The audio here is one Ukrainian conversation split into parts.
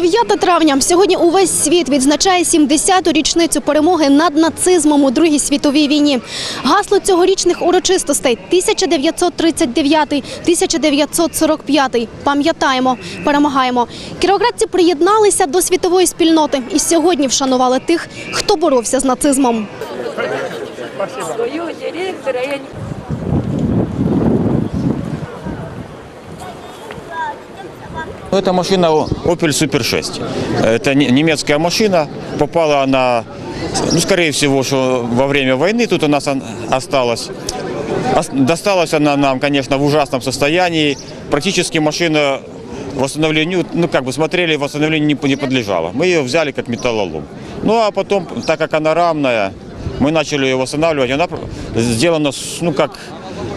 9 травня. Сьогодні увесь світ відзначає 70-ту річницю перемоги над нацизмом у Другій світовій війні. Гасло цьогорічних урочистостей 1939-1945. Пам'ятаємо, перемагаємо. Кіровоградці приєдналися до світової спільноти і сьогодні вшанували тих, хто боровся з нацизмом. свою не Ну, Это машина Opel Super 6. Это не- немецкая машина. Попала она, ну, скорее всего, что во время войны тут у нас осталась. Ос- Досталась она нам, конечно, в ужасном состоянии. Практически машина восстановлению, ну, как бы смотрели, восстановлению не, подлежала. Мы ее взяли как металлолом. Ну, а потом, так как она рамная, мы начали ее восстанавливать. Она сделана, ну, как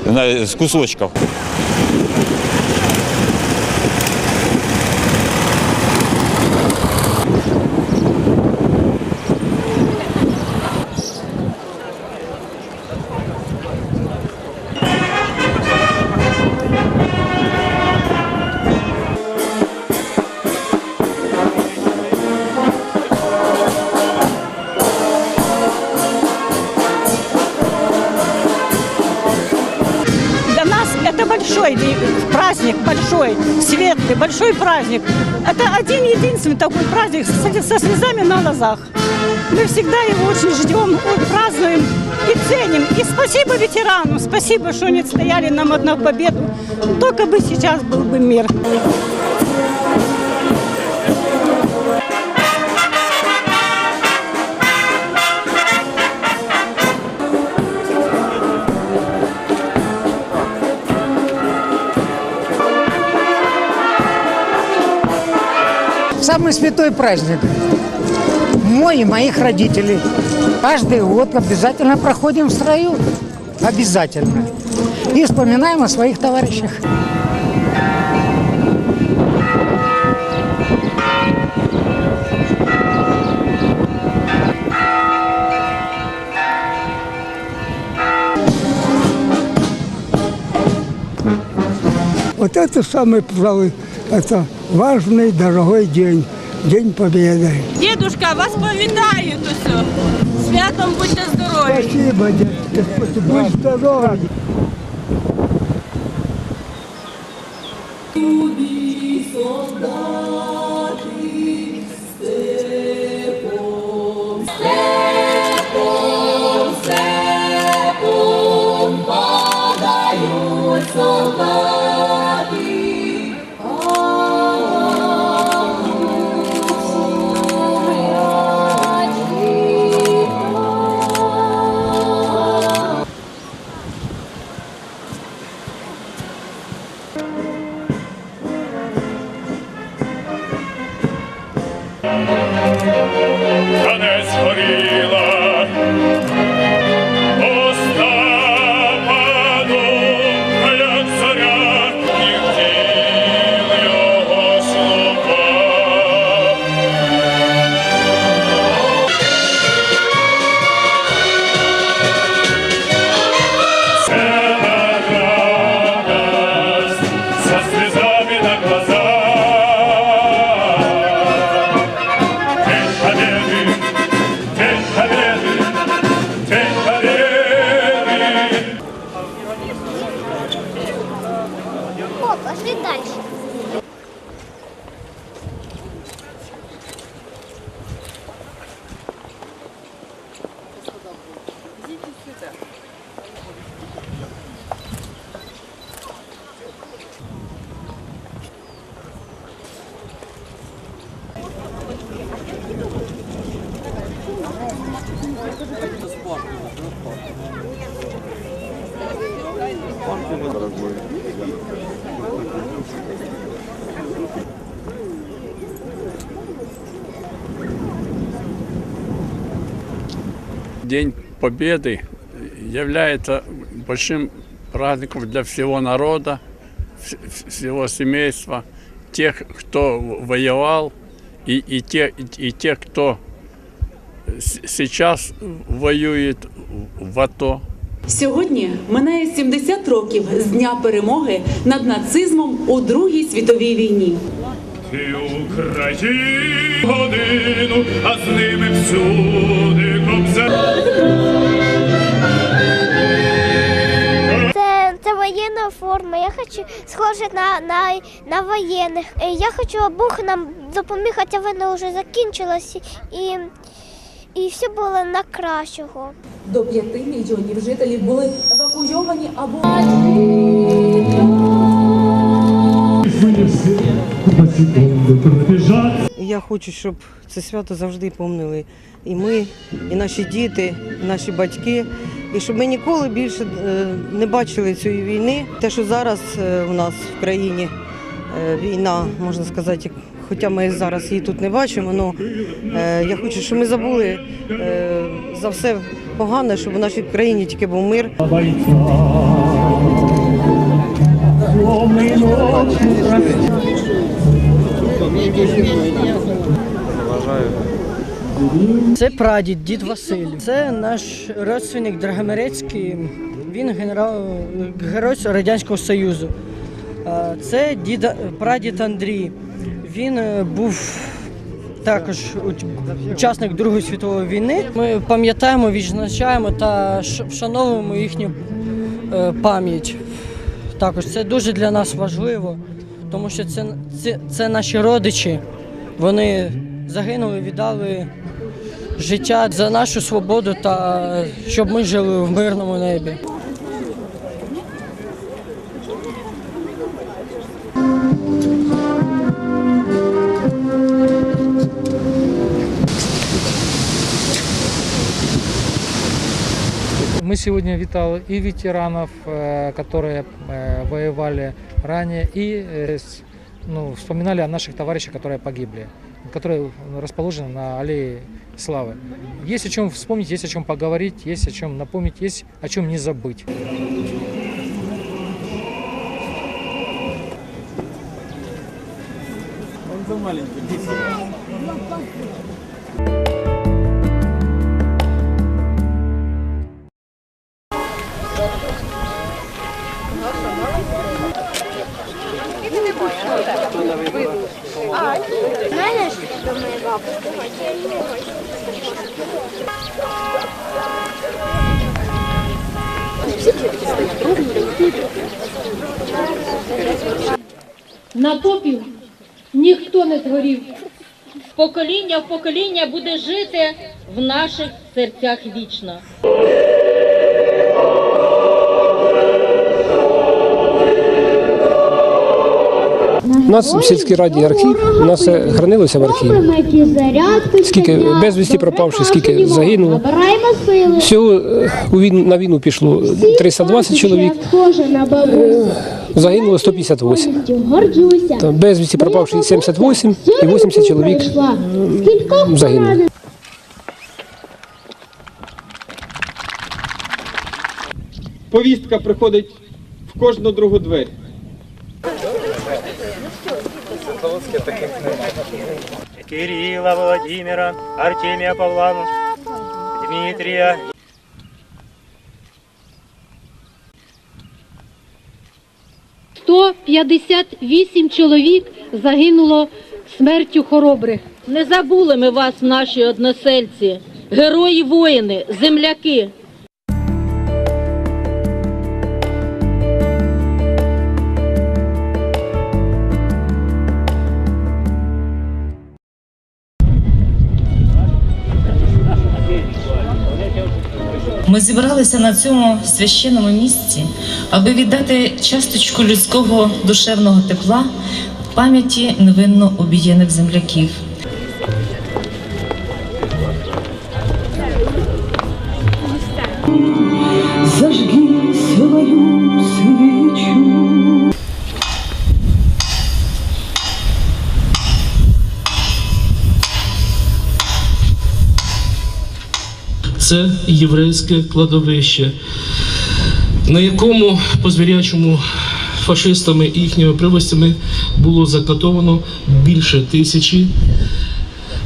с кусочков. Большой праздник, большой, светлый, большой праздник. Это один единственный такой праздник со, слезами на глазах. Мы всегда его очень ждем, празднуем и ценим. И спасибо ветеранам, спасибо, что они стояли нам одну победу. Только бы сейчас был бы мир. Самый святой праздник. Мой и моих родителей. Каждый год обязательно проходим в строю. Обязательно. И вспоминаем о своих товарищах. Вот это самый, пожалуй, это важный, дорогой день. День Победы. Дедушка, вас повітають все. Святом будьте здорові. Спасибо, дядька. Будь здоров. Тобі солдати степом, степом, степом падають солдаты. Танець горіла, Остапану, День Победы является большим праздником для всего народа, вс- вс- всего семейства, тех, кто воевал, и, и, те, и тех, кто сейчас воюет в АТО. Сьогодні минає 70 років з дня перемоги над нацизмом у Другій світовій війні. І Україну годину, а з ними всюди кобзар. Це, це воєнна форма. Я хочу схожа на, на, на воєнних. Е, Я хочу, щоб Бог нам допоміг, хоча вона вже закінчилась і, і все було на кращого. До 5 мільйонів жителів були евакуйовані або Я хочу, щоб це свято завжди помнили. І ми, і наші діти, і наші батьки. І щоб ми ніколи більше е, не бачили цієї війни. Те, що зараз е, у нас в країні е, війна, можна сказати, хоча ми зараз її тут не бачимо, але я хочу, щоб ми забули за все погане, щоб в нашій країні тільки був мир. Це прадід, дід Василь. Це наш родственник Драгомирецький. Він генерал герой Радянського Союзу. Це дід, прадід Андрій. Він е, був також учасник Другої світової війни. Ми пам'ятаємо, відзначаємо та вшановуємо їхню е, пам'ять. Також це дуже для нас важливо, тому що це, це, це наші родичі. Вони загинули, віддали життя за нашу свободу та щоб ми жили в мирному небі. Сегодня витал и ветеранов, э, которые э, воевали ранее, и э, ну, вспоминали о наших товарищах, которые погибли, которые расположены на аллее славы. Есть о чем вспомнить, есть о чем поговорить, есть о чем напомнить, есть о чем не забыть. Знаєш, На попів ніхто не згорів. Покоління в покоління буде жити в наших серцях вічно. У нас в сільській раді архів, у нас все хранилося в архіві. Скільки безвісті пропавших, скільки загинуло. Всього е, на війну пішло 320 чоловік, бабусю. загинуло 158. Горджуся. Та Безвісті пропавших 78 і 80 чоловік загинуло. повістка приходить в кожну другу двері. Кирилла Владимира, Артемия Павла, Дмитрия. – 158 чоловік загинуло смертю хоробрих. Не забули ми вас, наші односельці, герої воїни, земляки. Ми зібралися на цьому священному місці, аби віддати часточку людського душевного тепла в пам'яті невинно обієних земляків. Це єврейське кладовище, на якому по звірячому фашистами і їхніми привостями було закатовано більше тисячі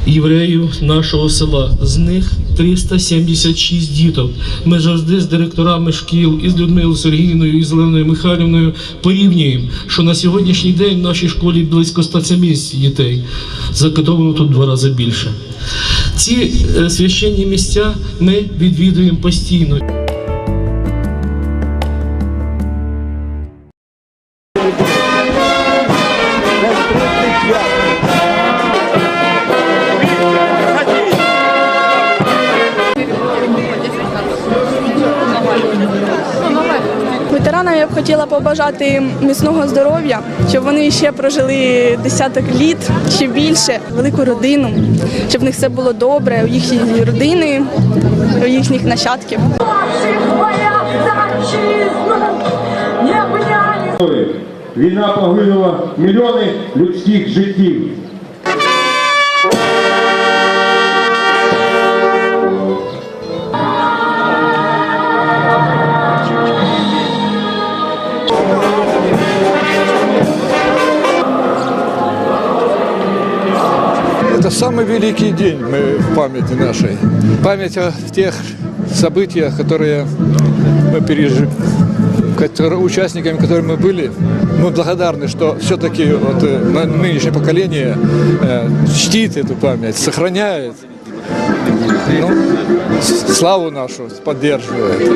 євреїв нашого села. З них 376 діток. Ми завжди з директорами шкіл, і з Людмилою Сергіївною, і з Оленою Михайлівною порівнюємо, що на сьогоднішній день в нашій школі близько 170 дітей. Закодовано тут два рази більше. Ці е, священні місця ми відвідуємо постійно. Хотіла побажати міцного здоров'я, щоб вони ще прожили десяток літ, ще більше, велику родину, щоб в них все було добре, у їхньої родини, у їхніх нащадків. Війна поглинула мільйони людських життів. Это самый великий день мы в памяти нашей. Память о тех событиях, которые мы пережили, которые, участниками которых мы были. Мы благодарны, что все-таки вот, э, нынешнее поколение э, чтит эту память, сохраняет. Ну, славу нашу поддерживает.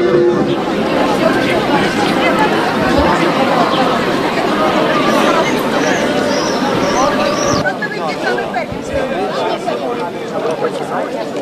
Давайте